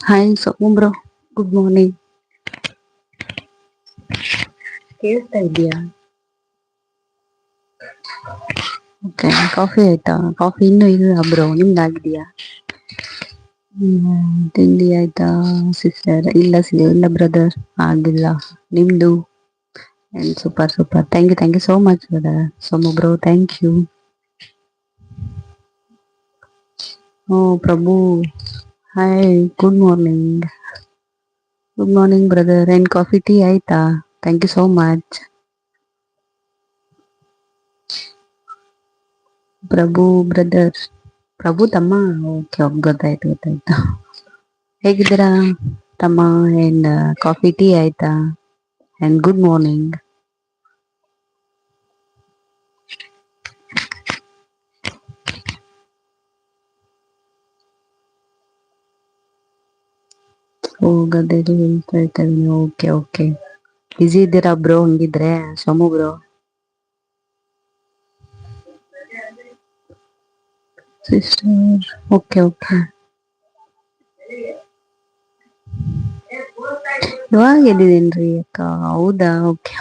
Hi Somu bro good morning ಕೇಳಿಸ್ತಾ ಇದೆಯಾ okay coffee ಆಯ್ತಾ ಕಾಫಿ ಇನ್ನೂ ಇಲ್ಲ ಬ್ರೋ ನಿಮ್ದಾಗಿದೆಯಾ ಹ್ಮ್, ತಿಂಡಿ ಆಯ್ತಾ ಸಿಸ್ಟರ್ ಇಲ್ಲ ಸಿ ಇಲ್ಲ ಬ್ರದರ್ ಆಗಿಲ್ಲ ನಿಮ್ದು super super thank you thank you so much brother Somu bro thank you O Prabhu hi good morning good morning brother and coffee tea ಆಯ್ತಾ thank you so much Prabhu brother Prabhu ತಮ್ಮ okay ಗೊತ್ತಾಯ್ತು ಗೊತ್ತಾಯ್ತು ಹೇಗಿದ್ದೀರಾ ತಮ್ಮ and coffee tea ಆಯ್ತಾ and good morning ಓ ಗದ್ದೆಗೆ ಹೇಳ್ತಾ ಇದ್ದೀನಿ ಓಕೆ ಓಕೆ. ಬಿಸಿ ಇದ್ದೀರಾ ಬ್ರೋ ಹಂಗಿದ್ರೆ? Somu bro sister okay okay. ಇವಾಗ ಎದ್ದಿದ್ದೀನಿ ಅಕ್ಕ? ಹೌದಾ? ಓಕೆ.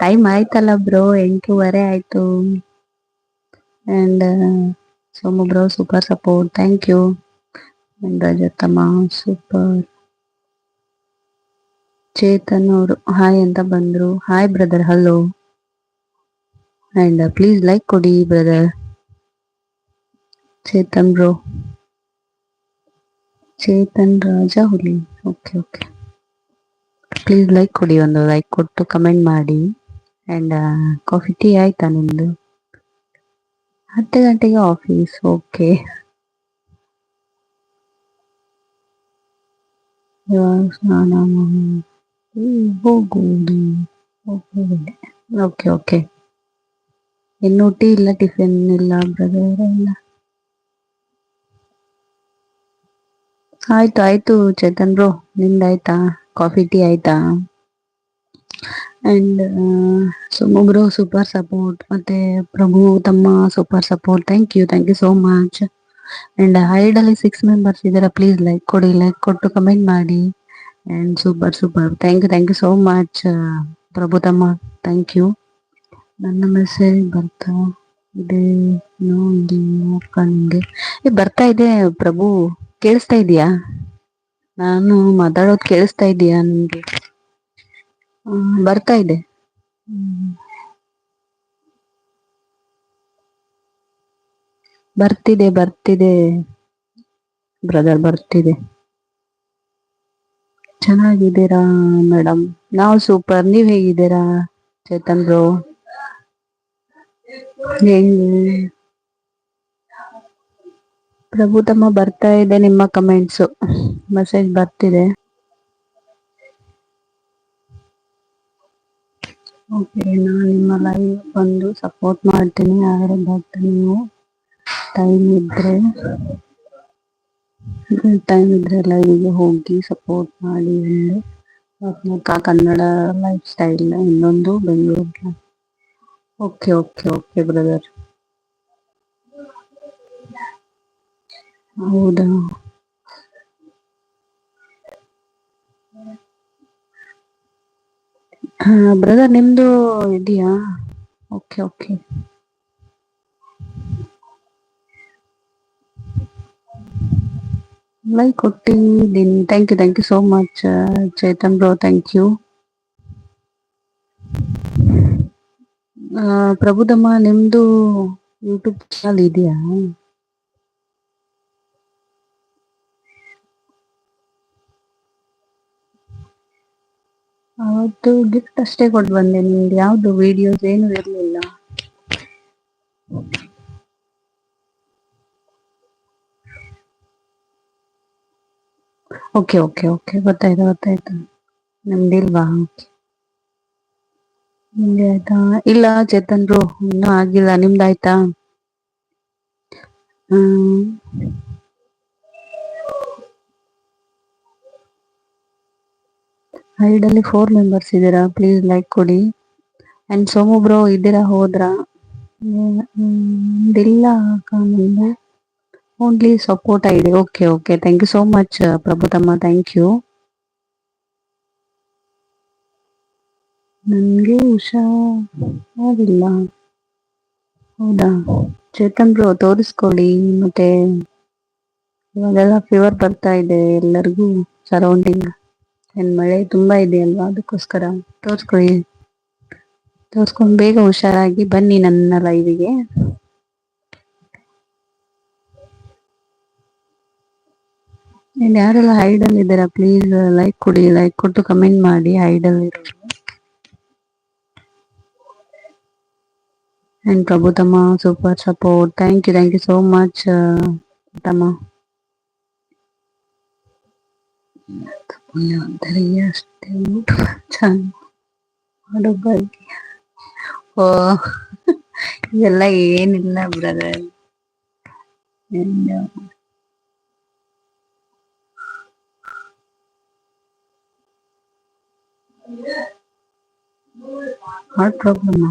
ಟೈಮ್ ಆಯ್ತಲ್ಲ ಬ್ರೋ ಎಂಟೂವರೆ ಆಯ್ತು. And Somu bro super support thank you and ರಜತಮ್ಮ super. Chetan ಅವರು ಹಾಯ್ ಅಂತ ಬಂದ್ರು. Hi brother, hello. And please like ಕೊಡಿ ಬ್ರದರ್. ಚೇತನ್ ಬ್ರೋ. ಚೇತನ್ ರಾಜ ಹುಲಿ. Okay okay. ಪ್ಲೀಸ್ ಲೈಕ್ ಕೊಡಿ ಒಂದು ಲೈಕ್ ಕೊಟ್ಟು ಕಮೆಂಟ್ ಮಾಡಿ. ಅಂಡ್ ಕಾಫಿ ಟೀ ಆಯ್ತಾ ನಿಮ್ದು? ಹತ್ತು ಗಂಟೆಗೆ ಆಫೀಸ್. ಓಕೆ. ಹೋಗುವುದು ಓಕೆ ಓಕೆ ಇನ್ನು ಟೀ ಇಲ್ಲ ಟಿಫಿನ್ ಇಲ್ಲ ಬ್ರದರ್ ಇಲ್ಲ. ಆಯ್ತು ಆಯ್ತು ಚೇತನ್ ಬ್ರೋ ನಿಮ್ದಾಯ್ತಾ ಕಾಫಿ ಟೀ ಆಯ್ತಾ? And Somu bro super support ಮತ್ತೆ ಪ್ರಭು, ತಮ್ಮ super support thank you thank you so much and hide ಅಲ್ಲಿ ಸಿಕ್ಸ್ ಮೆಂಬರ್ಸ್ ಇದಾರೆ ಪ್ಲೀಸ್ ಲೈಕ್ ಕೊಡಿ ಲೈಕ್ ಕೊಟ್ಟು ಕಮೆಂಟ್ ಮಾಡಿ. And super super thank you thank you so much Prabhu ತಮ್ಮ thank you ನನ್ನ message ಬರ್ತಾ ಇದೆ. ನಿಮ್ಗೆ ಏ, ಬರ್ತಾ ಇದೆ ಪ್ರಭು. ಕೇಳಿಸ್ತಾ ಇದೆಯಾ? ನಾನು ಮಾತಾಡೋದು ಕೇಳಿಸ್ತಾ ಇದೆಯಾ ನಿಮಗೆ ಬರ್ತಾ ಇದೆ. ಬರ್ತಿದೆ ಬರ್ತಿದೆ. ಬ್ರದರ್ ಬರ್ತಿದೆ. ಚೆನ್ನಾಗಿದ್ದೀರಾ ಮೇಡಮ್ ನಾವು ಸೂಪರ್ ನೀವ್ ಹೇಗಿದ್ದೀರಾ, ಚೇತನ್ ಬ್ರೋ ಹೆಂಗೆ? ಪ್ರಭು ತಮ್ಮ ಬರ್ತಾ ಇದೆ ನಿಮ್ಮ ಕಮೆಂಟ್ಸು ಮೆಸೇಜ್ ಬರ್ತಿದೆ. ಓಕೆ ನಾನು ನಿಮ್ಮ ಲೈವ್ ಬಂದು ಸಪೋರ್ಟ್ ಮಾಡ್ತೀನಿ. ಆದರೆ ಬರ್ತೀನಿ. ನೀವು ಟೈಮ್ ಇದ್ರೆ ಟೈಮ್ ಇದ್ರೆ ಲೈವ್ಗೆ ಹೋಗಿ ಸಪೋರ್ಟ್ ಮಾಡಿ ಒಂದು ರತ್ನಕ್ಕ ಕನ್ನಡ ಲೈಫ್ ಸ್ಟೈಲ್ ಇನ್ನೊಂದು Bengaluru okay okay okay brother ಹೌದಾ? ಬ್ರದರ್ ನಿಮ್ದು ಇದೆಯಾ? ಓಕೆ ಓಕೆ ಲೈಕ್ ಕೊಟ್ಟಿದ್ದೀನಿ thank you thank you so much Chetan bro thank you ಪ್ರಭುದಮ್ಮ ನಿಮ್ದು ಯೂಟ್ಯೂಬ್ ಚಾನಲ್ ಇದೆಯಾ? ಅವತ್ತು ಗಿಫ್ಟ್ ಅಷ್ಟೇ ಕೊಟ್ಟು ಬಂದೆ ನಿಮ್ದು. ಯಾವ್ದು ವಿಡಿಯೋಸ್ ಏನು ಇರಲಿಲ್ಲ. ಓಕೆ ಓಕೆ ಓಕೆ ಗೊತ್ತಾಯ್ತು ಗೊತ್ತಾಯ್ತು. ನಮ್ದಿಲ್ವಾ ನಿಮ್ಗೆ ಆಯ್ತಾ? ಇಲ್ಲ, ಚೇತನ್ರು, ಇನ್ನೂ ಆಗಿಲ್ಲ. ನಿಮ್ದಾಯ್ತಾ ಹ್ಮ್. ಹೈಡಲ್ಲಿ ಫೋರ್ ಮೆಂಬರ್ಸ್ ಇದ್ದೀರಾ? ಪ್ಲೀಸ್ ಲೈಕ್ ಕೊಡಿ. ಅಂಡ್ ಸೋಮು ಬ್ರೋ ಇದ್ದೀರಾ? ಹೋದ್ರಾ? ಇಲ್ಲ ಅಕ್ಕ ಓನ್ಲಿ ಸಪೋರ್ಟ್ ಇದೆ okay okay thank you so much ಪ್ರಭುತಮ್ಮ thank you ನನಗೆ ಹುಷಾರಿಲ್ಲ ಹೌದಾ? ಚೇತನ್ ಬ್ರೋ ತೋರಿಸ್ಕೊಳ್ಳಿ. ಮತ್ತೆ ಇವಾಗೆಲ್ಲ ಫೀವರ್ ಬರ್ತಾ ಇದೆ ಎಲ್ಲರಿಗೂ ಸರೌಂಡಿಂಗ್ ಏನು ಮಳೆ ತುಂಬಾ ಇದೆ ಅಲ್ವಾ? ಅದಕ್ಕೋಸ್ಕರ ತೋರಿಸ್ಕೊಳ್ಳಿ. ತೋರಿಸ್ಕೊಂಡು ಬೇಗ ಹುಷಾರಾಗಿ ಬನ್ನಿ ನನ್ನ ಲೈವಿಗೆ ನೀನ್ ಯಾರೆಲ್ಲ ಹೈಡಲ್ ಇದ್ದೀರಾ ಪ್ಲೀಸ್ ಲೈಕ್ ಕೊಡಿ ಲೈಕ್ ಕೊಟ್ಟು ಕಮೆಂಟ್ ಮಾಡಿ ಹೈಡಲ್ ಇರೋರು ಅಂಡ್ ಪ್ರಭು ತಮ್ಮ super support thank you thank you so much ತಮ್ಮ ಪುಣ್ಯವಂತರಿಗೆ ಅಷ್ಟೇ ಊಟ ಚೆನ್ನ ಮಾಡೋ ಬಗ್ಗೆ ಓ ಇದೆಲ್ಲ ಏನಿಲ್ಲ ಬ್ರದರ್ ಹಾರ್ಟ್ ಪ್ರಾಬ್ಲಮ್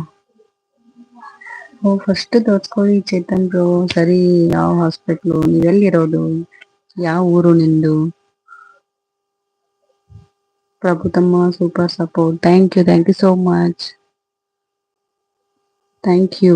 ಓ ಫಸ್ಟ್ ತೋರ್ಸ್ಕೊಳ್ಳಿ ಚೇತನ್ ಬ್ರೋ ಸರಿ ಯಾವ ಹಾಸ್ಪಿಟ್ಲು ನೀವೆಲ್ಲಿರೋದು ಯಾವ ಊರು ನಿಂದು ಪ್ರಭು ತಮ್ಮ super support thank you thank you so much thank you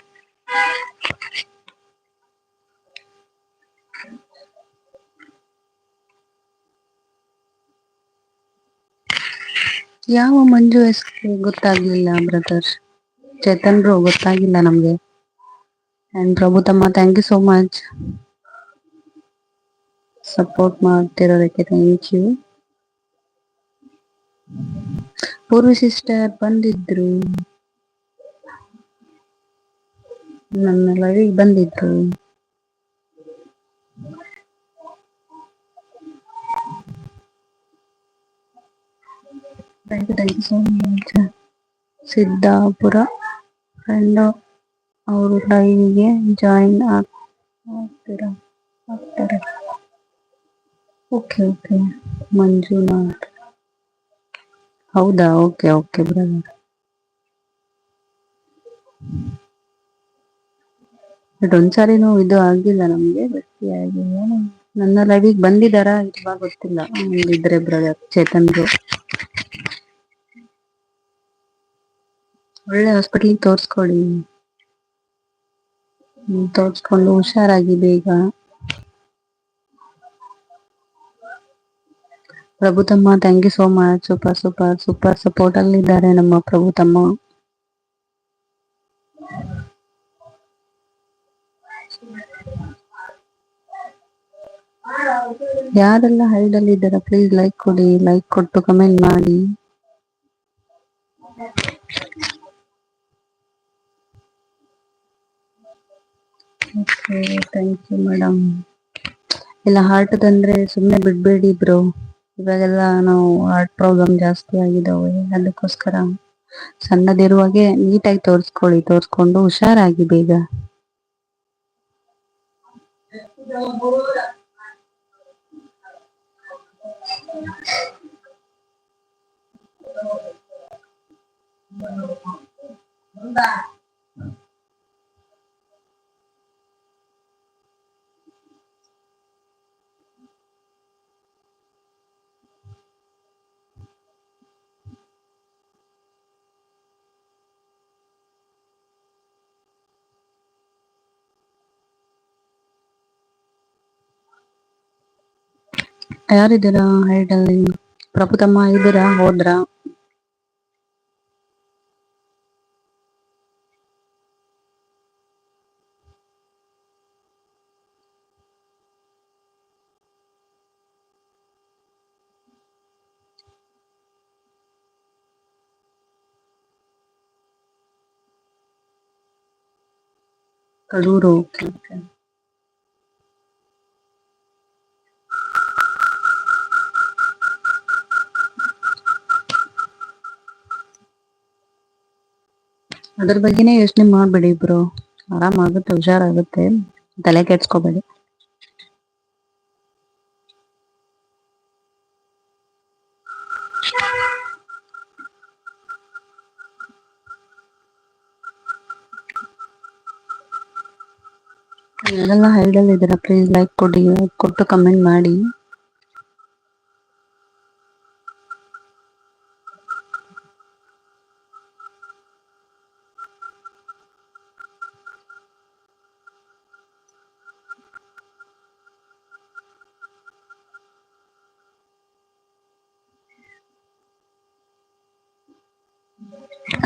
ಯಾವ ಮಂಜು ಹೆಸರು ಗೊತ್ತಾಗ್ಲಿಲ್ಲ ಬ್ರದರ್ ಚೇತನ್ ಗೊತ್ತಾಗಿಲ್ಲ ನಮ್ಗೆ. ಅಂಡ್ ಪ್ರಭು ತಮ್ಮ thank you so much support ಮಾಡ್ತಿರೋದಕ್ಕೆ thank you Purvi sister ಬಂದಿದ್ರು. ನನ್ನ ಲೈವಿಗೆ ಬಂದಿದ್ರು thank you thank you so much Siddapura friend, ಅವರು ಲೈವ್ಗೆ ಜಾಯಿನ್ ಆಗ್ತೀರಾ? ಆಗ್ತಾರೆ. Okay okay. ಮಂಜುನಾಥ್. ಹೌದಾ? ಓಕೆ ಓಕೆ ಬ್ರದರ್ ಬಟ್ ಒಂದ್ಸಾರಿನೂ ಇದು ಆಗಿಲ್ಲ ನಮ್ಗೆ ಗಟ್ಟಿ ಆಗಿಲ್ಲ ನನ್ನ ಲೈವಿಗೆ ಬಂದಿದಾರಾ ಇಲ್ವಾ ಗೊತ್ತಿಲ್ಲ. ಇದ್ರೆ ಬ್ರದರ್ ಚೇತನ್ರು ಒಳ್ಳೆ ಹಾಸ್ಪಿಟಲ್ ತೋರ್ಸ್ಕೊಳ್ಳಿ ತೋರ್ಸ್ಕೊಂಡು ಹುಷಾರಾಗಿ ಬೇಗ ಪ್ರಭು ತಮ್ಮ thank you so much super super super support ಅಲ್ಲಿ ಇದ್ದಾರೆ ನಮ್ಮ ಪ್ರಭು ತಮ್ಮ ಯಾರೆಲ್ಲ ಹೈಡಲ್ಲಿ ಇದ್ದಾರೆ ಪ್ಲೀಸ್ ಲೈಕ್ ಕೊಡಿ ಲೈಕ್ ಕೊಟ್ಟು ಕಮೆಂಟ್ ಮಾಡಿ. ಓಕೆ ಥ್ಯಾಂಕ್ ಯು ಮೇಡಮ್ ಇಲ್ಲ ಹಾರ್ಟ್ ತಂದ್ರೆ ಸುಮ್ಮನೆ ಬಿಡ್ಬೇಡಿ ಬ್ರೋ ಇವಾಗೆಲ್ಲ ನಾವು ಹಾರ್ಟ್ ಪ್ರಾಬ್ಲಮ್ ಜಾಸ್ತಿ ಆಗಿದಾವೆ. ಅದಕ್ಕೋಸ್ಕರ ಸಣ್ಣದಿರುವಾಗೆ ನೀಟಾಗಿ ತೋರಿಸ್ಕೊಳ್ಳಿ. ತೋರಿಸ್ಕೊಂಡು ಹುಷಾರಾಗಿ ಬೇಗ. ಯಾರಿದ್ದೀರಾ ಹೈಡಲ್ಲಿ ಪ್ರಭು ತಮ್ಮ ಇದ್ದೀರಾ? ಹೋದ್ರ? ಕಡೂರು. Okay okay. ಅದ್ರ ಬಗ್ಗೆನೇ ಯೋಚನೆ ಮಾಡ್ಬೇಡಿ ಇಬ್ರು. ಆರಾಮಾಗುತ್ತೆ ಹುಷಾರಾಗುತ್ತೆ. ತಲೆ ಕೆಡ್ಸ್ಕೋಬೇಡಿ. ಯಾರೆಲ್ಲ ಹೈಡಲ್ ಇದ್ದೀರಾ? ಪ್ಲೀಸ್ ಲೈಕ್ ಕೊಡಿ, ಕೊಟ್ಟು ಕಮೆಂಟ್ ಮಾಡಿ.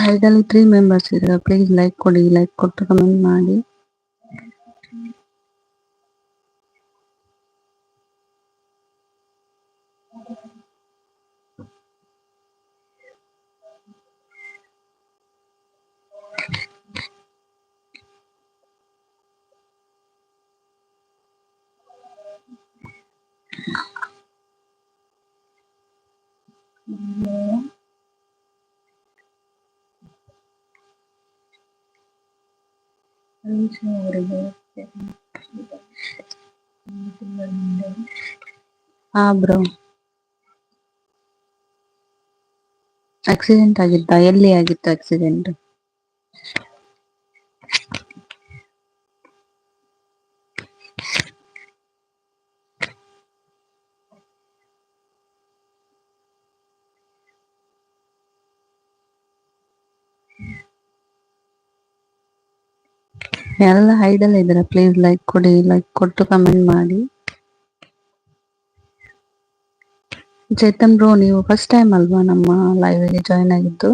ಐದಲ್ಲಿ ತ್ರೀ ಮೆಂಬರ್ಸ್ ಇದ್ದಾರೆ ಪ್ಲೀಸ್ ಲೈಕ್ ಕೊಡಿ ಲೈಕ್ ಕೊಟ್ಟು ಕಮೆಂಟ್ ಮಾಡಿ. ಹಾ ಬ್ರೋ. ಆಕ್ಸಿಡೆಂಟ್ ಆಗಿತ್ತಾ? ಎಲ್ಲಿ ಆಗಿತ್ತು ಆಕ್ಸಿಡೆಂಟ್ ಯಾರೆಲ್ಲ ಹೈಡಲ್ ಇದ್ದೀರಾ. ಪ್ಲೀಸ್ ಲೈಕ್ ಕೊಡಿ ಲೈಕ್ ಕೊಟ್ಟು ಕಮೆಂಟ್ ಮಾಡಿ. ಚೇತನ್ ಬ್ರೋ ನೀವು ಫಸ್ಟ್ ಟೈಮ್ ಅಲ್ವಾ ನಮ್ಮ ಲೈವ್ ಅಲ್ಲಿ ಜಾಯಿನ್ ಆಗಿದ್ದು?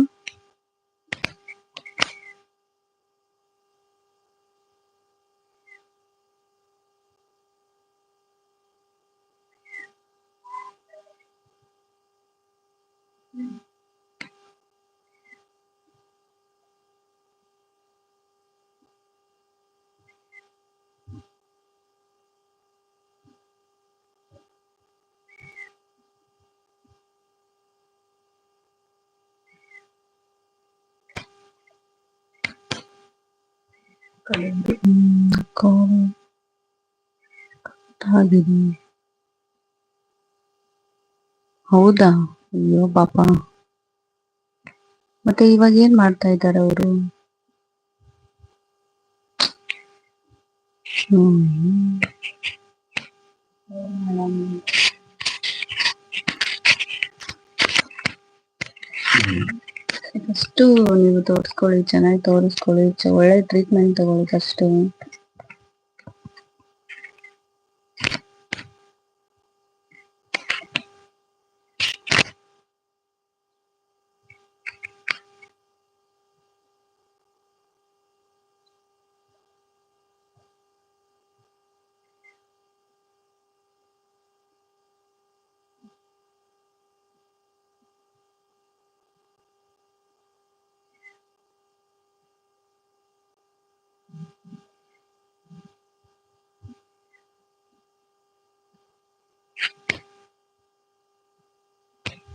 ಹ್ಮ್, call ಆಗಿದೆ ಹೌದಾ? ಅಯ್ಯೋ ಪಾಪ. ಮತ್ತೆ ಇವಾಗ ಏನ್ ಮಾಡ್ತಾ ಇದ್ದಾರೆ ಅವರು? ಫಸ್ಟು ನೀವು ತೋರಿಸ್ಕೊಳ್ಳಿ ಚೆನ್ನಾಗಿ ತೋರಿಸ್ಕೊಳ್ಳಿ ಒಳ್ಳೆ ಟ್ರೀಟ್ಮೆಂಟ್ ತಗೊಳ್ಳಿ ಫಸ್ಟು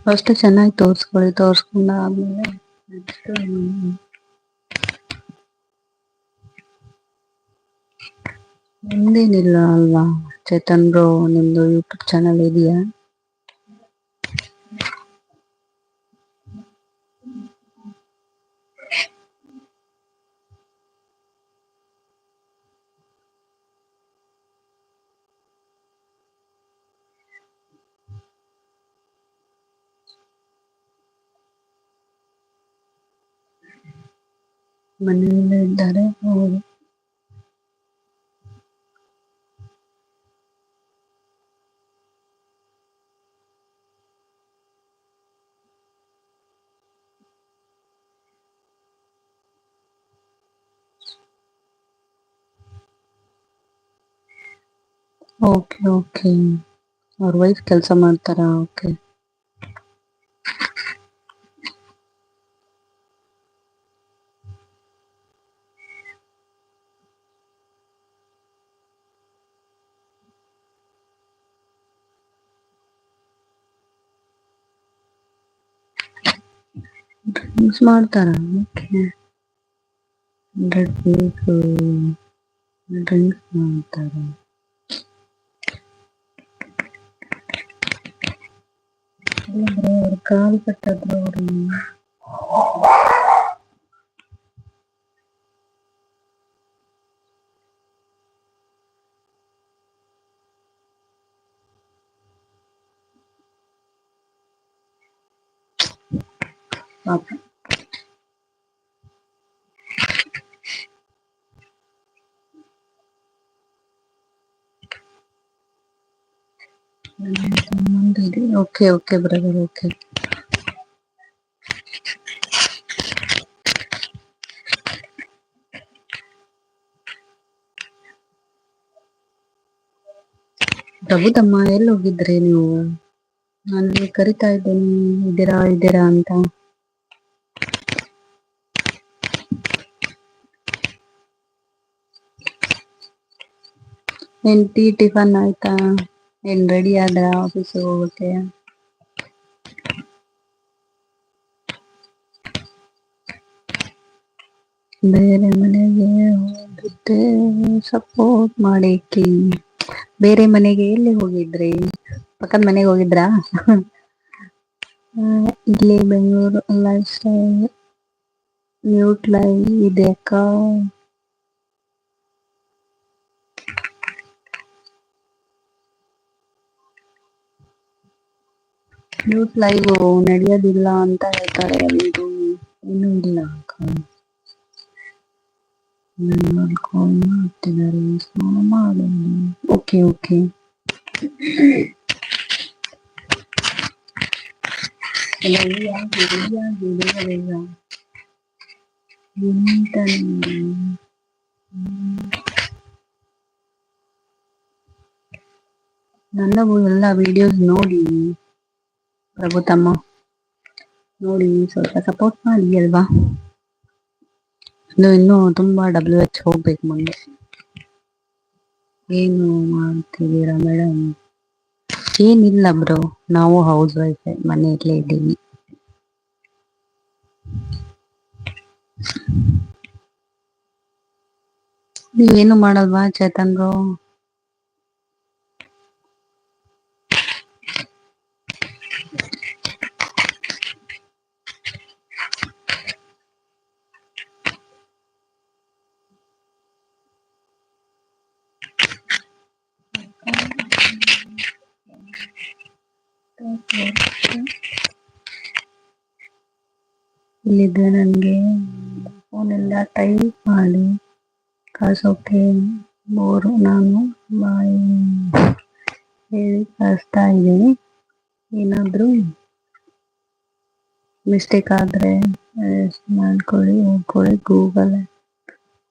ಫಸ್ಟ್ ಚೆನ್ನಾಗಿ ತೋರಿಸ್ಕೊಳ್ಳಿ ತೋರಿಸ್ಕೊಂಡ ಆದ್ಮೇಲೆ ನೆಕ್ಸ್ಟ್ ನಿಮ್ದೇನಿಲ್ಲ ಅಲ್ವಾ? ಚೇತನ್ ಬ್ರೋ ನಿಮ್ದು ಯೂಟ್ಯೂಬ್ ಚಾನಲ್ ಇದೆಯಾ? धरे और ಓಕೆ ಓಕೆ ಅವ್ರ ವೈಫ್ ಕೆಲಸ ಮಾಡ್ತಾರಾ ಓಕೆ ಡ್ರಿಂಕ್ಸ್ ಮಾಡ್ತಾರ? ಓಕೆ ಹಂಡ್ರೆಡ್ ಬೇಕು ಡ್ರಿಂಕ್ಸ್ ಮಾಡ್ತಾರ? ಅವ್ರ ಕಾಲ್ ಕಟ್ಟದ್ರು ಅವ್ರು ಪಾಪ ಓಕೆ ಓಕೆ ಬ್ರದರ್ ಓಕೆ ಪ್ರಭುತಮ್ಮ ಎಲ್ಲಿ ಹೋಗಿದ್ರಿ ನೀವು? ನಾನು ಕರಿತಾ ಇದ್ದೀನಿ, ಇದ್ದೀರಾ ಇದ್ದೀರಾ ಅಂತ? ಏನ್ ಟೀ, ಟಿಫನ್ ಆಯ್ತಾ? ಏನ್ ರೆಡಿ ಆದ್ರ ಆಫೀಸ್ ಹೋಗಕ್ಕೆ ಬೇರೆ ಮನೆಗೆ ಹೋಗಿದ್ದೆ. ಸಪೋರ್ಟ್ ಮಾಡಿಕ್ಕೆ. ಬೇರೆ ಮನೆಗೆ ಎಲ್ಲಿ ಹೋಗಿದ್ರಿ? ಪಕ್ಕದ ಮನೆಗೆ ಹೋಗಿದ್ರಾ? ಇಲ್ಲಿ Bengaluru. Lifestyle mute live ಇದೆ ಅಕ್ಕ. ಮ್ಯೂಟ್ ಲೈವ್ ನಡೆಯೋದಿಲ್ಲ ಅಂತ ಹೇಳ್ತಾರೆ ಇದು ಏನೂ ಇಲ್ಲ ಅಕ್ಕ ಕಾಲ್ ಮಾಡ್ತಿದ್ದಾರೆ ಸ್ನಾನ ಮಾಡೋದು ಓಕೆ ಓಕೆ ನನ್ನವು ಎಲ್ಲ ವಿಡಿಯೋಸ್ ನೋಡಿ ಪ್ರಭು ತಮ್ಮ. ನೋಡಿ, ಸ್ವಲ್ಪ ಸಪೋರ್ಟ್ ಮಾಡಿ ಅಲ್ವಾ? ಇನ್ನು ಇನ್ನೂ ತುಂಬಾ ಡಬ್ಲ್ಯೂ ಎಚ್ ಹೋಗ್ಬೇಕು ಮುಂದೆ ಏನು ಮಾಡ್ತಿದ್ದೀರಾ ಮೇಡಮ್ ಏನಿಲ್ಲ ಬ್ರೋ ನಾವು ಹೌಸ್ ವೈಫ್ ಮನೆಯಲ್ಲೇ ಇದ್ದೀವಿ. ನೀವೇನು ಮಾಡಲ್ವಾ ಚೇತನ್ ಬ್ರೋ ಇಲ್ಲಿದ್ರೆ ನನಗೆ ಫೋನೆಲ್ಲ ಟೈಪ್ ಮಾಡಿ, ಕಳ್ಸೋಕೆ ಬೋರು ನಾನು ಬಾಯಿ ಹೇಳಿ ಕಳಿಸ್ತಾ ಇದ್ದೀನಿ. ಏನಾದರೂ ಮಿಸ್ಟೇಕ್ ಆದರೆ ಮಾಡ್ಕೊಳ್ಳಿ, ಹೋಗ್ಕೊಳ್ಳಿ ಗೂಗಲ್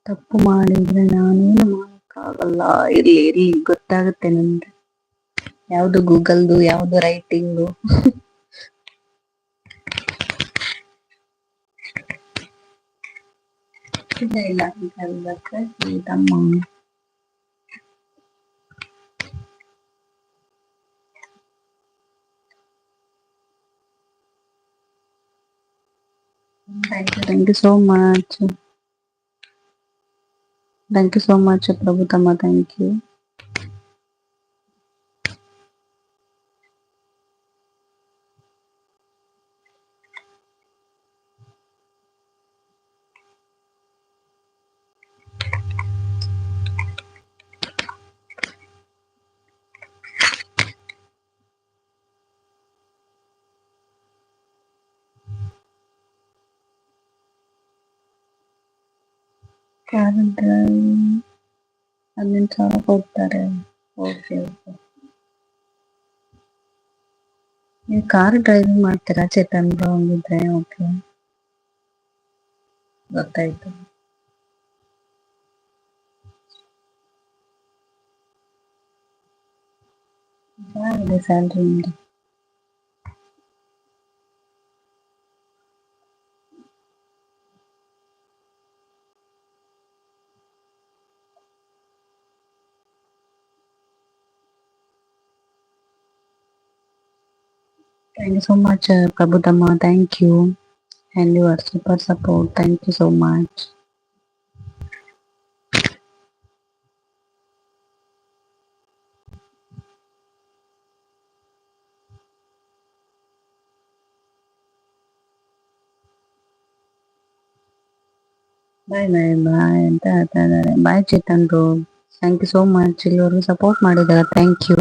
ತಪ್ಪು ಮಾಡಿದ್ರೆ ನಾನೇನು ಮಾಡೋಕ್ಕಾಗಲ್ಲ. ಇರ್ಲಿ, ಗೊತ್ತಾಗುತ್ತೆ ನನ್ಗೆ. ಯಾವುದು ಗೂಗಲ್ದು ಯಾವುದು ರೈಟಿಂಗು ಇಲ್ಲ ಇಲ್ಲ ಕಲ್ಬಕ್ಕೆ ಈ ತಮ್ಮ Thank you, thank you so much. Thank you so much, Prabhu Tama. Thank you. ಕಾರಿದ್ರೆ ಹದಿನೆಂಟು ಸಾವಿರ ಕೊಡ್ತಾರೆ ಓಕೆ ಓಕೆ ನೀವು ಕಾರ್ ಡ್ರೈವಿಂಗ್ ಮಾಡ್ತೀರಾ ಚೇತನ್ ಬ್ರೋ ಹಂಗಿದ್ರೆ ಓಕೆ ಗೊತ್ತಾಯ್ತು ಇದೆ ಸ್ಯಾಲ್ರಿ ನಿಮ್ದು Thank you so much, uh, Prabhutama. Thank you. And your super support. Thank you so much. ಬಾಯ್ ಬಾಯ್ ಬಾಯ್ ಅಂತ ಹೇಳ್ತಾ ಇದ್ದಾರೆ bye Chetan bro thank you so much ಇಲ್ಲಿವರೆಗೂ ಸಪೋರ್ಟ್ ಮಾಡಿದ್ದಾರೆ ಥ್ಯಾಂಕ್ ಯು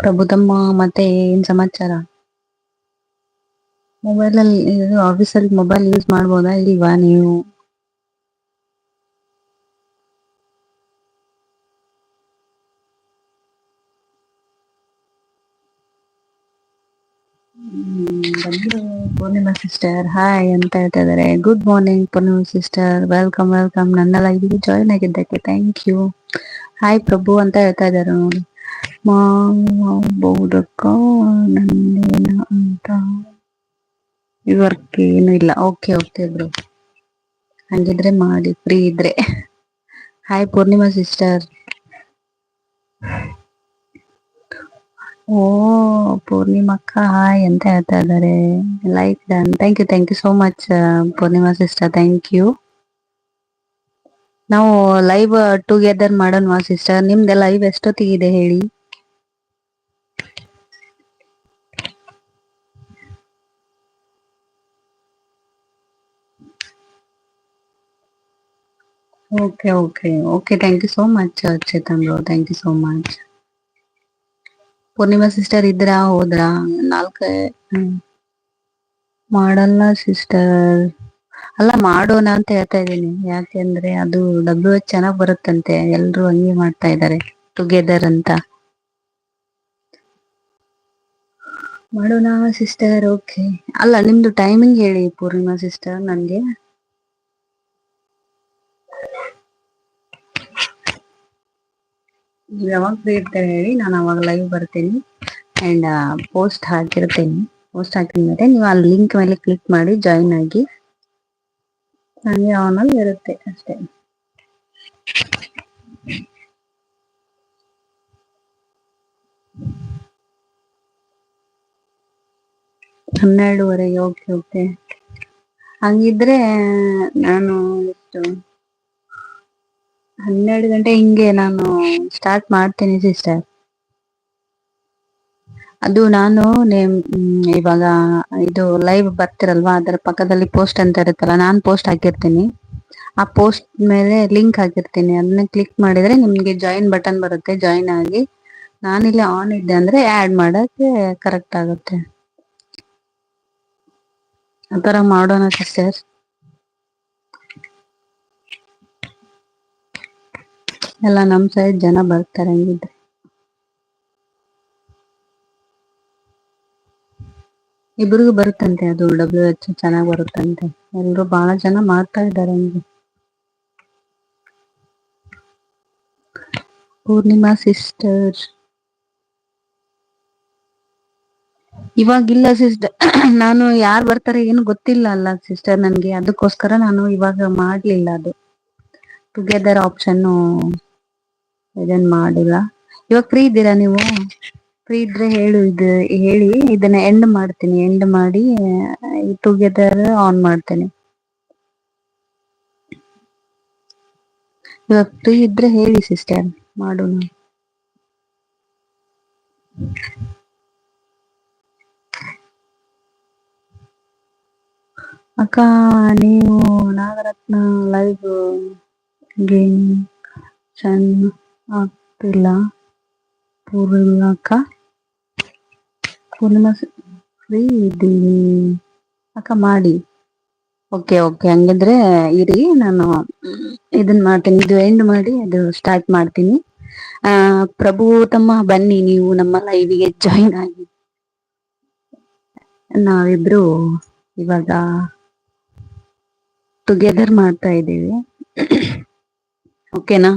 ಪ್ರಭುತಮ್ಮ ಮತ್ತೆ ಏನ್ ಸಮಾಚಾರ? ಮೊಬೈಲ್ ಅಲ್ಲಿ ಆಫೀಸಲ್ಲಿ ಮೊಬೈಲ್ ಯೂಸ್ ಮಾಡ್ಬೋದಾ ಇಲ್ವಾ ನೀವು? ಪೂರ್ಣಿಮಾ ಸಿಸ್ಟರ್ ಹಾಯ್ ಅಂತ ಹೇಳ್ತಾ ಇದಾರೆ good morning Poornima sister welcome welcome ನನ್ನ ಲೈವ್ಗೆ ಜಾಯಿನ್ ಆಗಿದ್ದಕ್ಕೆ ಥ್ಯಾಂಕ್ ಯು ಹಾಯ್ ಪ್ರಭು ಅಂತ ಹೇಳ್ತಾ ಇದ್ದಾರೆ ನೋಡಿ. ನಂದೇನ ಅಂತ. ಇವರ್ಕ್ ಏನು ಇಲ್ಲ ಓಕೆ ಓಕೆ ಬ್ರೋ ಹಂಗಿದ್ರೆ ಮಾಡಿ ಫ್ರೀ ಇದ್ರೆ. ಹಾಯ್ ಪೂರ್ಣಿಮಾ ಸಿಸ್ಟರ್ ಓ, ಪೂರ್ಣಿಮಕ್ಕ ಹಾಯ್ ಅಂತ ಹೇಳ್ತಾ ಇದ್ದಾರೆ like done thank you thank you so much Purnima sister thank you ನಾವು ಲೈವ್ ಟುಗೆದರ್ ಮಾಡೋಣವಾ ಸಿಸ್ಟರ್ ನಿಮ್ದೆ ಲೈವ್ ಎಷ್ಟೊತ್ತಿಗಿದೆ ಹೇಳಿ? Okay okay okay thank you so much Chetan bro thank you so much Purnima sister ಇದ್ರ? ಹೋದ್ರಾ? ನಾಲ್ಕ. ಮಾಡಲ್ಲ sister ಅಲ್ಲ, ಮಾಡೋಣ ಅಂತ ಹೇಳ್ತಾ ಇದ್ದೀನಿ. ಯಾಕೆಂದ್ರೆ ಅದು ಡಬ್ಲ್ಯೂ ಎಚ್ ಚೆನ್ನಾಗ್ ಬರುತ್ತಂತೆ. ಎಲ್ರು ಹಂಗೆ ಮಾಡ್ತಾ ಇದ್ದಾರೆ ಟುಗೆದರ್ ಅಂತ. ಮಾಡೋಣ ಸಿಸ್ಟರ್ ಓಕೆ ಅಲ್ಲ, ನಿಮ್ದು ಟೈಮಿಂಗ್ ಹೇಳಿ ಪೂರ್ಣಿಮಾ ಸಿಸ್ಟರ್ ನನ್ಗೆ. ಯಾವಾಗ ಫ್ರೀ ಇರ್ತಾರೆ ಹೇಳಿ, ನಾನು ಅವಾಗ ಲೈವ್ ಬರ್ತೀನಿ. And post ಹಾಕಿರ್ತೇನೆ. ಪೋಸ್ಟ್ ಹಾಕಿದ ಮೇಲೆ ನೀವು ಆ ಲಿಂಕ್ ಮೇಲೆ ಕ್ಲಿಕ್ ಮಾಡಿ ಜಾಯಿನ್ ಆಗಿ. ನನಗೆ ಆನಲ್ಲಿ ಇರುತ್ತೆ ಅಷ್ಟೇ. ಹನ್ನೆರಡುವರೆಗೆ ಓಕೆ ಓಕೆ ಹಂಗಿದ್ರೆ, ನಾನು ಎಷ್ಟು ಹನ್ನೆರಡು ಗಂಟೆ ಹಿಂಗೆ ನಾನು ಸ್ಟಾರ್ಟ್ ಮಾಡ್ತೀನಿ ಸಿಸ್ಟರ್ ಅದು ನಾನು ನೇಮ್ ಇವಾಗ ಇದು ಲೈವ್ ಬರ್ತಿರಲ್ವಾ? ಅದರ ಪಕ್ಕದಲ್ಲಿ ಪೋಸ್ಟ್ ಅಂತ ಇರುತ್ತಲ್ಲ, ನಾನು ಪೋಸ್ಟ್ ಹಾಕಿರ್ತೀನಿ. ಆ ಪೋಸ್ಟ್ ಮೇಲೆ ಲಿಂಕ್ ಹಾಕಿರ್ತೀನಿ. ಅದನ್ನ ಕ್ಲಿಕ್ ಮಾಡಿದ್ರೆ ನಿಮ್ಗೆ ಜಾಯಿನ್ ಬಟನ್ ಬರುತ್ತೆ ಜಾಯಿನ್ ಆಗಿ. ನಾನಿಲ್ಲಿ ಆನ್ ಇದ್ದೆ ಅಂದ್ರೆ ಆಡ್ ಮಾಡಕ್ಕೆ ಕರೆಕ್ಟ್ ಆಗುತ್ತೆ. ಆತರ ಮಾಡೋಣ ಸಿಸ್ಟರ್ ಎಲ್ಲ ನಮ್ ಸೈಡ್ ಜನ ಬರ್ತಾರೆ ಹಂಗಿದ್ರೆ. ಇಬ್ರಿಗೂ ಬರುತ್ತಂತೆ ಅದು ಡಬ್ಲ್ಯೂ ಎಚ್ ಚೆನ್ನಾಗ್ ಬರುತ್ತಂತೆ. ಎಲ್ರು ಬಹಳ ಜನ ಮಾಡ್ತಾ ಇದ್ದಾರೆ ಹಂಗೆ. ಪೂರ್ಣಿಮಾ ಸಿಸ್ಟರ್ ಇವಾಗಿಲ್ಲ ಸಿಸ್ಟರ್ ನಾನು ಯಾರು ಬರ್ತಾರೆ ಏನು ಗೊತ್ತಿಲ್ಲ ಅಲ್ಲ ಸಿಸ್ಟರ್ ನನ್ಗೆ. ಅದಕ್ಕೋಸ್ಕರ ನಾನು ಇವಾಗ ಮಾಡ್ಲಿಲ್ಲ ಅದು. ಟುಗೆದರ್ ಆಪ್ಷನ್ ಇದನ್ ಮಾಡಿಲ್ಲ. ಇವಾಗ ಫ್ರೀ ಇದ್ದೀರಾ ನೀವು? ಫ್ರೀ ಇದ್ರೆ ಹೇಳು, ಇದು ಹೇಳಿ, ಇದನ್ನ ಎಂಡ್ ಮಾಡ್ತೀನಿ ಎಂಡ್ ಮಾಡಿ ಟುಗೆದರ್ ಆನ್ ಮಾಡ್ತೇನೆ. ಇವಾಗ ಫ್ರೀ ಇದ್ರೆ ಹೇಳಿ ಸಿಸ್ಟರ್ ಮಾಡೋಣ. ಅಕ್ಕ, ನೀವು ನಾಗರತ್ನ ಲೈವ್ ಗೇಮ್ ಚೆನ್ನ ಆಗ್ತಿಲ್ಲ. ಪೂರ್ಣಿಮಾ ಅಕ್ಕ? ಪೂರ್ಣಿಮಾ ಫ್ರೀ ಇದ್ದೀನಿ. ಅಕ್ಕ ಮಾಡಿ. Okay okay. ಹಂಗಿದ್ರೆ ಇರಿ, ನಾನು ಇದನ್ನ ಇದನ್ ಮಾಡ್ತೀನಿ. ಇದು ಎಂಡ್ ಮಾಡಿ, ಅದು ಸ್ಟಾರ್ಟ್ ಮಾಡ್ತೀನಿ. ಆ, ಪ್ರಭು ತಮ್ಮ, ಬನ್ನಿ ನೀವು ನಮ್ಮ ಲೈವಿಗೆ ಜಾಯಿನ್ ಆಗಿ. ನಾವಿಬ್ರು ಇವಾಗ ಟುಗೆದರ್ ಮಾಡ್ತಾ ಇದ್ದೀವಿ. ಓಕೆನಾ